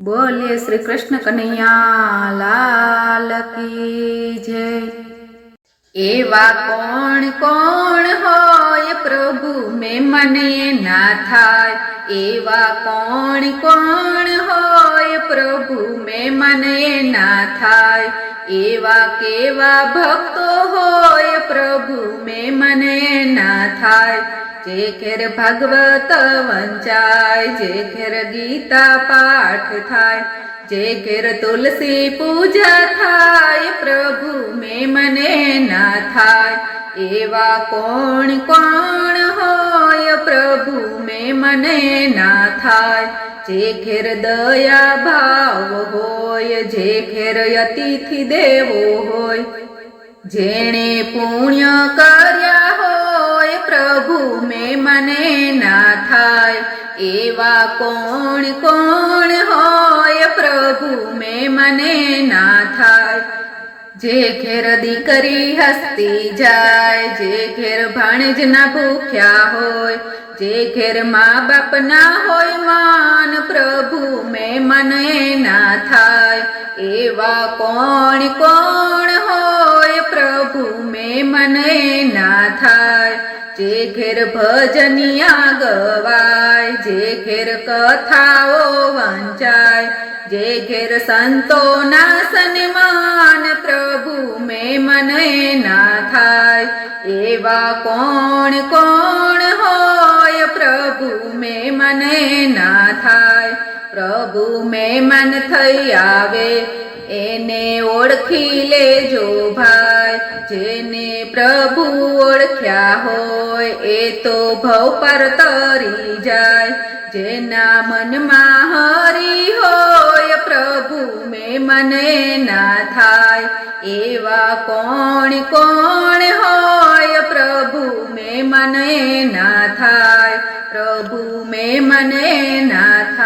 બોલીએ શ્રી કૃષ્ણ કનૈયા લાલ કી જય. એવા કોણ કોણ હોય પ્રભુ? મેં મને ના થાય. એવા કોણ કોણ હોય પ્રભુ? મેં મને ના થાય. એવા કેવા ભક્તો હોય પ્રભુ? મેં મને ના થાય. જે ખેર ભાગવત વંચાય, જે ખેર ગીતા પાઠ થાય, જે ખેર તુલસી પૂજા થાય, પ્રભુ મે મને ના થાય. એવા કોણ કોણ હોય, પ્રભુ મેં મને ના થાય. જે ખેર દયા ભાવ હોય, જે ખેર અતિથિ દેવો હોય, જેણે પુણ્ય કર્યા એવા કોણ કોણ હોય પ્રભુ મેં મને ના થાય? જે ઘેર દીકરી હસતી જાય, જે ઘેર ભાણેજ ના ભૂખ્યા હોય, જે ઘેર મા બાપ ના હોય માન પ્રભુ મેં મને ના થાય. એવા કોણ કોણ હોય જે ઘેર ભજનિયા ગવાય, જે ઘેર કથાઓ વંચાય, જે ઘેર સંતોના સન્માન પ્રભુ મેં મને ના થાય, એવા કોણ કોણ હોય પ્રભુ મે મને ના થાય, પ્રભુ મહેમાન થઈ આવે એને ઓળખી લેજો ભાઈ. જેને પ્રભુ ઓળખ્યા હોય એ તો ભવ પર તરી જાય. જેના મનમાં હરી હોય પ્રભુ મેં મને ના થાય. એવા કોણ કોણ હોય પ્રભુ મેં મને ના થાય. પ્રભુ મેં મને ના થાય